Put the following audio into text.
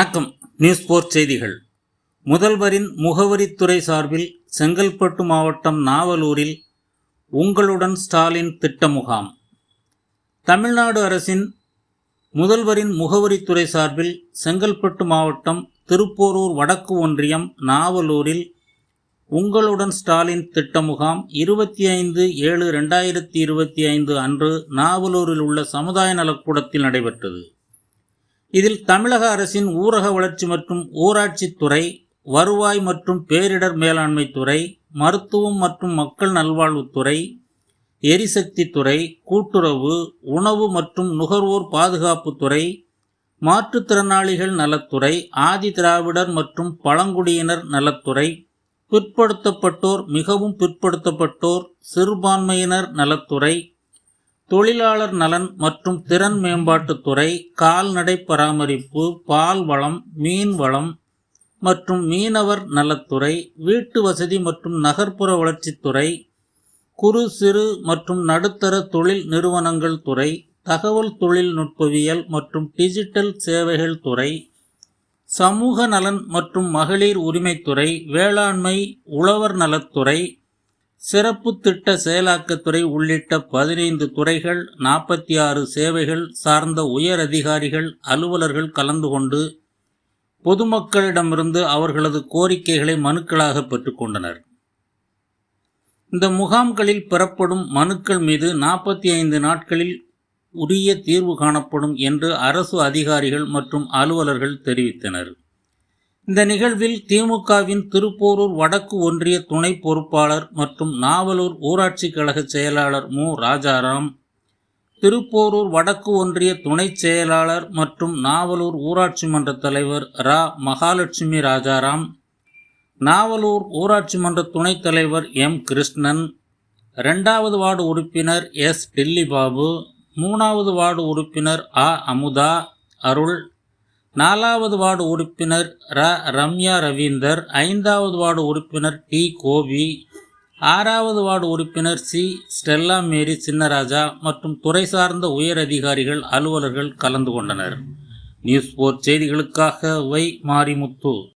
வணக்கம். நியூஸ் போர் செய்திகள். முதல்வரின் முகவரித்துறை சார்பில் செங்கல்பட்டு மாவட்டம் நாவலூரில் உங்களுடன் ஸ்டாலின் திட்ட முகாம். தமிழ்நாடு அரசின் முதல்வரின் முகவரித்துறை சார்பில் செங்கல்பட்டு மாவட்டம் திருப்போரூர் வடக்கு ஒன்றியம் நாவலூரில் உங்களுடன் ஸ்டாலின் திட்ட முகாம் இருபத்தி ஐந்து ஏழு ரெண்டாயிரத்தி இருபத்தி ஐந்து அன்று நாவலூரில் உள்ள சமுதாய நலக்கூடத்தில் நடைபெற்றது. இதில் தமிழக அரசின் ஊரக வளர்ச்சி மற்றும் ஊராட்சித்துறை வருவாய் மற்றும் பேரிடர் மேலாண்மை துறை மருத்துவம் மற்றும் மக்கள் நல்வாழ்வுத்துறை எரிசக்தித்துறை கூட்டுறவு உணவு மற்றும் நுகர்வோர் பாதுகாப்புத்துறை மாற்றுத்திறனாளிகள் நலத்துறை ஆதி திராவிடர் மற்றும் பழங்குடியினர் நலத்துறை பிற்படுத்தப்பட்டோர் மிகவும் பிற்படுத்தப்பட்டோர் சிறுபான்மையினர் நலத்துறை தொழிலாளர் நலன் மற்றும் திறன் மேம்பாட்டுத்துறை கால்நடை பராமரிப்பு பால் வளம் மீன் வளம் மற்றும் மீனவர் நலத்துறை வீட்டு வசதி மற்றும் நகர்ப்புற வளர்ச்சித்துறை குறு சிறு மற்றும் நடுத்தர தொழில் நிறுவனங்கள் துறை தகவல் தொழில்நுட்பவியல் மற்றும் டிஜிட்டல் சேவைகள் துறை சமூக நலன் மற்றும் மகளிர் உரிமைத்துறை வேளாண்மை உழவர் நலத்துறை சிறப்பு திட்ட செயலாக்கத்துறை உள்ளிட்ட பதினைந்து துறைகள் நாற்பத்தி ஆறு சேவைகள் சார்ந்த உயர் அதிகாரிகள் அலுவலர்கள் கலந்து கொண்டு பொதுமக்களிடமிருந்து அவர்களது கோரிக்கைகளை மனுக்களாக பெற்றுக்கொண்டனர் இந்த முகாம்களில் பெறப்படும் மனுக்கள் மீது நாற்பத்தி ஐந்து நாட்களில் உரிய தீர்வு காணப்படும் என்று அரசு அதிகாரிகள் மற்றும் அலுவலர்கள் தெரிவித்தனர். இந்த நிகழ்வில் திமுகவின் திருப்போரூர் வடக்கு ஒன்றிய துணை பொறுப்பாளர் மற்றும் நாவலூர் ஊராட்சி கழக செயலாளர் மு. ராஜாராம் திருப்போரூர் வடக்கு ஒன்றிய துணை செயலாளர் மற்றும் நாவலூர் ஊராட்சி மன்ற தலைவர் ரா. மகாலட்சுமி ராஜாராம் நாவலூர் ஊராட்சி மன்ற துணைத் தலைவர் எம். கிருஷ்ணன் ரெண்டாவது வார்டு உறுப்பினர் எஸ். டில்லிபாபு மூணாவது வார்டு உறுப்பினர் ஆ. அமுதா அருள் நாலாவது வார்டு உறுப்பினர் ர. ரம்யா ரவீந்தர் ஐந்தாவது வார்டு உறுப்பினர் டி. கோபி ஆறாவது வார்டு உறுப்பினர் சி. ஸ்டெல்லா மேரி சின்னராஜா மற்றும் துறை சார்ந்த உயர் அதிகாரிகள் அலுவலர்கள் கலந்து கொண்டனர். நியூஸ் போர் செய்திகளுக்காக வை. மாரிமுத்து.